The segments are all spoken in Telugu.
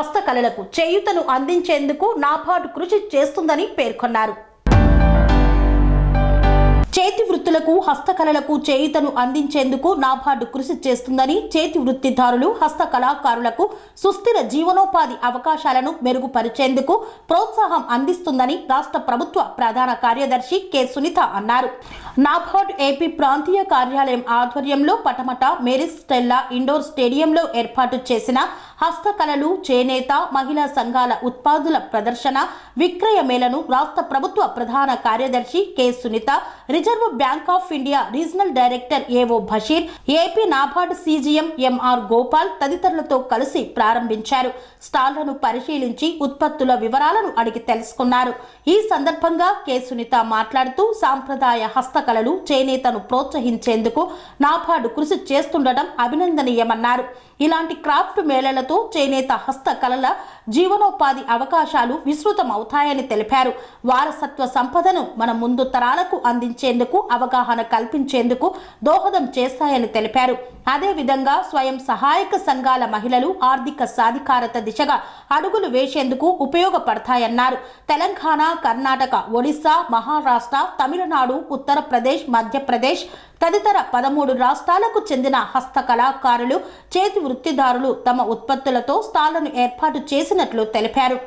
హస్తకళలకు చేయుతను అందించేందుకు నాబార్డు కృషి చేస్తుందని పేర్కొన్నారు. చేతి వృత్తులకు హస్తకళలకు చేయుతను అందించేందుకు నాబార్డు కృషి చేస్తుందని చేతి వృత్తిదారులు హస్త కళాకారులకు సుస్థిర జీవనోపాధి అవకాశాలను మెరుగుపరిచేందుకు ప్రోత్సాహం అందిస్తుందని రాష్ట్ర ప్రభుత్వ ప్రధాన కార్యదర్శి కె. సునీత అన్నారు. నాబార్డ్ ఏపీ ప్రాంతీయ కార్యాలయం ఆధ్వర్యంలో పటమట మేరీ స్టెల్లా ఇండోర్ స్టేడియంలో ఏర్పాటు చేసిన హస్తకళలు చేనేత మహిళా సంఘాల ఉత్పాదుల ప్రదర్శన విక్రయ మేళను రాష్ట్ర ప్రభుత్వ ప్రధాన కార్యదర్శి K. Sunitha reserve bank of India regional director AO Basheer AP NABARD CGM MR Gopal తదితరులతో కలిసి ప్రారంభించారు. స్టాళ్ళను పరిశీలించి ఉత్పత్తుల వివరాలను అడిగి తెలుసుకున్నారు. ఈ సందర్భంగా కె. సునీత మాట్లాడుతూ సాంప్రదాయ హస్తకళలు చేనేతను ప్రోత్సహించేందుకు నాబార్డు కృషి చేస్తుండటం అభినందనీయమన్నారు. ఇలాంటి క్రాఫ్ట్ మేళలతో చేనేత హస్తకళల జీవనోపాధి అవకాశాలు విస్తృతమవుతాయని తెలిపారు. వారసత్వ సంపదను మన ముందు తరాలకు అందించేందుకు అవగాహన కల్పించేందుకు దోహదం చేస్తాయని తెలిపారు. అదేవిధంగా స్వయం సహాయక సంఘాల మహిళలు ఆర్థిక సాధికారత దిశగా అడుగులు వేసేందుకు ఉపయోగపడతాయన్నారు. తెలంగాణ కర్ణాటక ఒడిశా మహారాష్ట్ర తమిళనాడు ఉత్తరప్రదేశ్ మధ్యప్రదేశ్ తదితర పదమూడు రాష్ట్రాలకు చెందిన హస్త కళాకారులు చేతి వృత్తిదారులు తమ ఉత్పత్తులతో స్టాళ్ళను ఏర్పాటు చేసినట్లు తెలిపారు.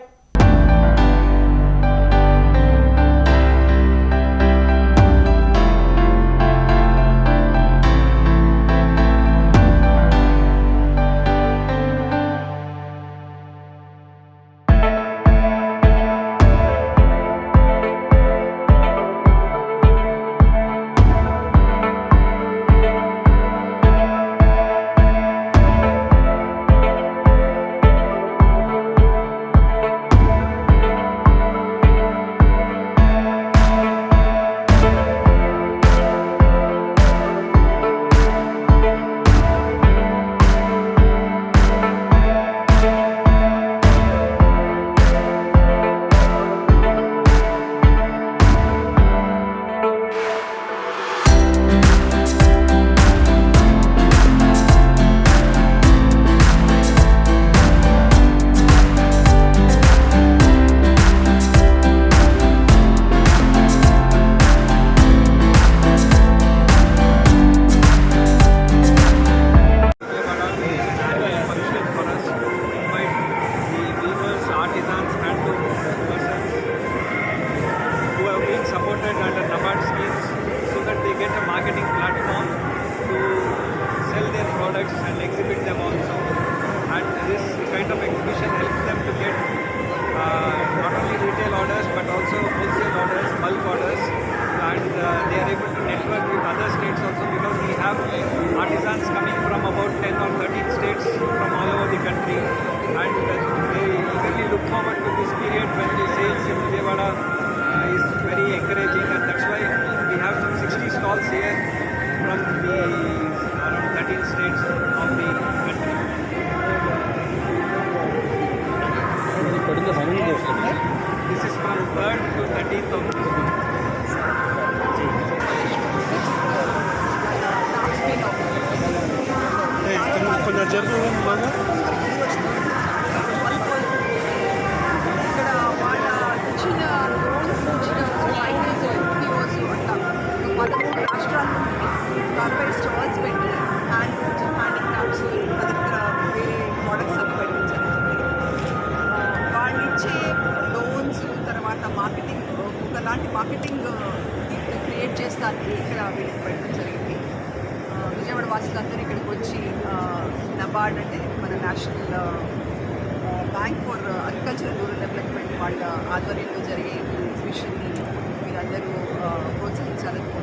60 stalls here from the around 13 states of the ఒకలాంటి మార్కెటింగ్ క్రియేట్ చేస్తానికి ఇక్కడ వీళ్ళకి పెట్టడం జరిగింది. విజయవాడ వాసులందరూ ఇక్కడికి వచ్చి నబార్డ్ అంటే మన national bank for agriculture rural development వాళ్ళ ఆధ్వర్యంలో జరిగే ఎగ్జిబిషన్ని మీరందరూ uh, ప్రోత్సహించాలనుకుంటున్నారు